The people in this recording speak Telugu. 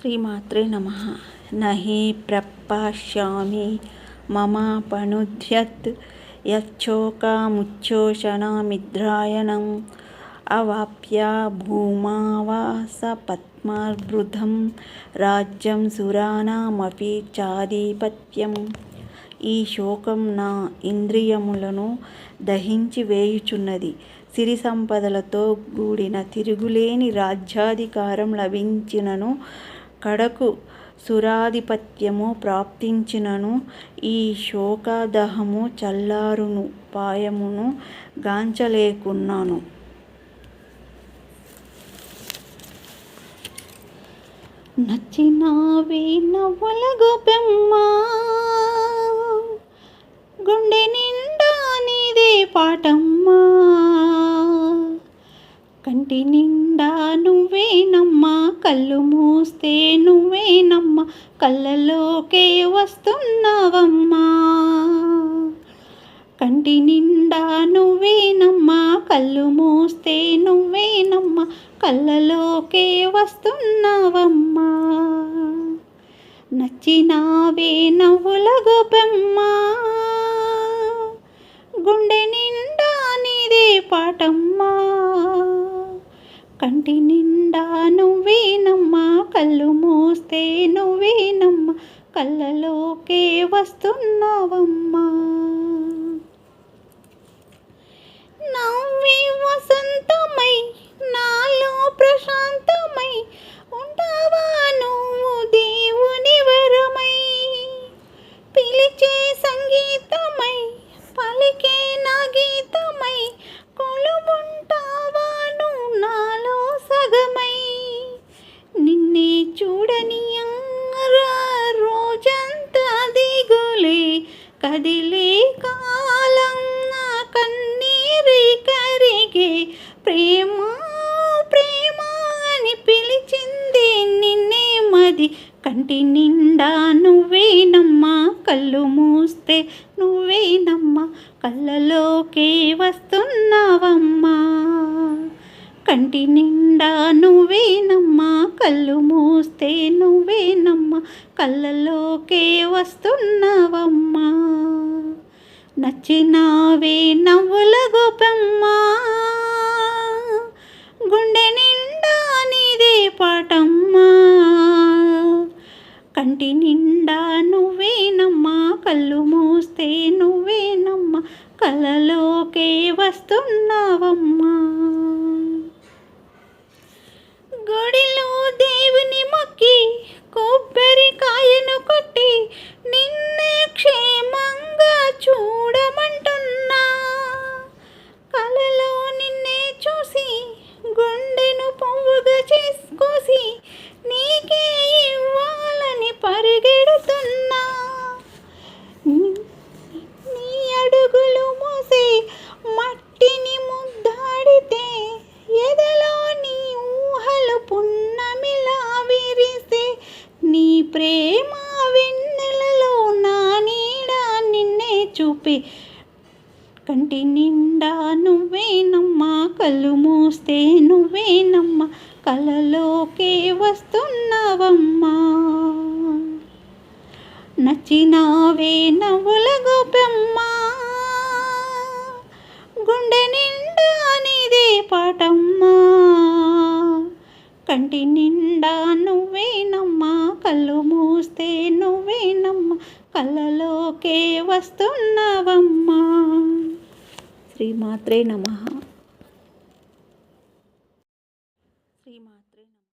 శ్రీమాత్రే నమ. నహి ప్రపశ్యామి మమాపనుద్యత్ యచ్చోకాముచ్చోషణమిద్రాయణం అవాప్య భూమావాసపద్మార్బుధం రాజ్యం సురాణమపి చాధిపత్యం ఈ శోకం నా ఇంద్రియములను దహించి వేయుచున్నది. సిరి సంపదలతో కూడిన తిరుగులేని రాజ్యాధికారం లభించినను కడకు సురాధిపత్యము ప్రాప్తించినను ఈ శోకదహము చల్లారును పాయమును గాంచలేకున్నాను. నచ్చినావే నవ్వుల గోపెమ్మ గుండె నిండా నీదే పాటమ్మా. కంటి నిండా నువ్వేనమ్మా కళ్ళు మూస్తే నువ్వేనమ్మా కళ్ళలోకే వస్తున్నావమ్మా. కంటి నిండా నువ్వేనమ్మా కళ్ళు మూస్తే నువ్వేనమ్మా కళ్ళలోకే వస్తున్నావమ్మా. నచ్చినావే నవ్వుల గోపమ్మా గుండె నిండా నీదే పాటమ్మా. కంటి నిండా నువ్వేనమ్మా కళ్ళు మూస్తే నువ్వేనమ్మా కళ్ళలోకే వస్తున్నావమ్మా. కదిలే కాలం నా కన్నీరి కరిగే ప్రేమ ప్రేమ అని పిలిచింది నిన్నే మది. కంటి నిండా నువ్వేనమ్మా కళ్ళు మూస్తే నువ్వేనమ్మా కళ్ళలోకే వస్తున్నావమ్మా. కంటి నిండా నువ్వేనమ్మా కళ్ళు మూస్తే నువ్వు కళ్ళల్లోకే వస్తున్నావమ్మా. నచ్చినావే నవ్వుల గోపమ్మా. గుండె నిండా నీదే పాటమ్మా. కంటి నిండా నువ్వేనమ్మా. కళ్ళు మూస్తే నువ్వేనమ్మా. కలలోకే వస్తున్నావమ్మా. గుడిలో దేవుని మొక్కి కొబ్బరికాయను చెప్పి కంటి నిండా నువ్వేనమ్మా కళ్ళు మూస్తే నువ్వేనమ్మా కలలోకే వస్తున్నావమ్మా. నచ్చినావే నవ్వుల గోపమ్మా. గుండె నిండా నీదే పాటమ్మా. కంటి నిండా నువ్వేనమ్మా కళ్ళు మూస్తే నువ్వేనమ్మా కళ్ళలోకే వస్తున్నావమ్మా. శ్రీమాత్రే నమ.